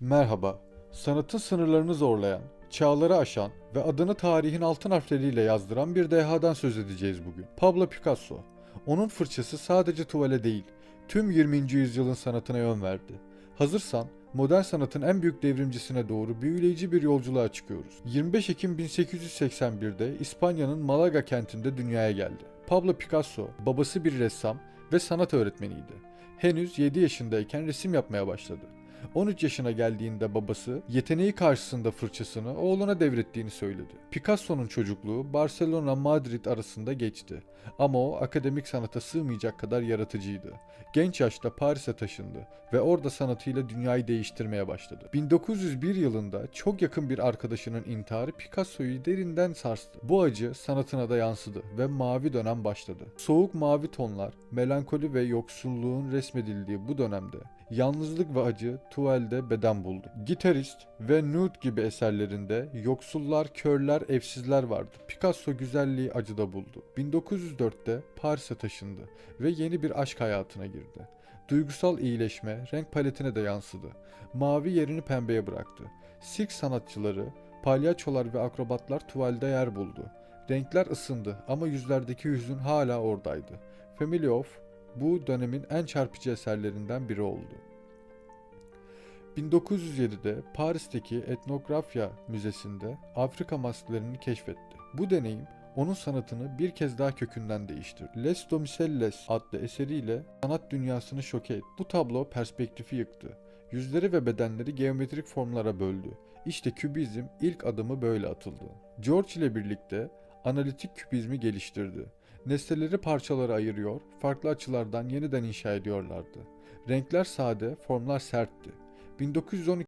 Merhaba. Sanatın sınırlarını zorlayan, çağları aşan ve adını tarihin altın harfleriyle yazdıran bir dehadan söz edeceğiz bugün. Pablo Picasso. Onun fırçası sadece tuvale değil, tüm 20. yüzyılın sanatına yön verdi. Hazırsan modern sanatın en büyük devrimcisine doğru büyüleyici bir yolculuğa çıkıyoruz. 25 Ekim 1881'de İspanya'nın Malaga kentinde dünyaya geldi. Pablo Picasso, babası bir ressam ve sanat öğretmeniydi. Henüz 7 yaşındayken resim yapmaya başladı. 13 yaşına geldiğinde babası yeteneği karşısında fırçasını oğluna devrettiğini söyledi. Picasso'nun çocukluğu Barcelona-Madrid arasında geçti. Ama o akademik sanata sığmayacak kadar yaratıcıydı. Genç yaşta Paris'e taşındı ve orada sanatıyla dünyayı değiştirmeye başladı. 1901 yılında çok yakın bir arkadaşının intiharı Picasso'yu derinden sarstı. Bu acı sanatına da yansıdı ve mavi dönem başladı. Soğuk mavi tonlar, melankoli ve yoksulluğun resmedildiği bu dönemde yalnızlık ve acı tuvalde beden buldu. Gitarist ve Nude gibi eserlerinde yoksullar, körler, evsizler vardı. Picasso güzelliği acıda buldu. 1904'te Paris'e taşındı ve yeni bir aşk hayatına girdi. Duygusal iyileşme renk paletine de yansıdı. Mavi yerini pembeye bıraktı. Sirk sanatçıları, palyaçolar ve akrobatlar tuvalde yer buldu. Renkler ısındı ama yüzlerdeki hüzün hala oradaydı. Family of bu dönemin en çarpıcı eserlerinden biri oldu. 1907'de Paris'teki Etnografya Müzesi'nde Afrika maskelerini keşfetti. Bu deneyim onun sanatını bir kez daha kökünden değiştirdi. Les Domicelles adlı eseriyle sanat dünyasını şoke etti. Bu tablo perspektifi yıktı. Yüzleri ve bedenleri geometrik formlara böldü. İşte kübizm ilk adımı böyle atıldı. George ile birlikte analitik kübizmi geliştirdi. Nesneleri parçalara ayırıyor, farklı açılardan yeniden inşa ediyorlardı. Renkler sade, formlar sertti. 1912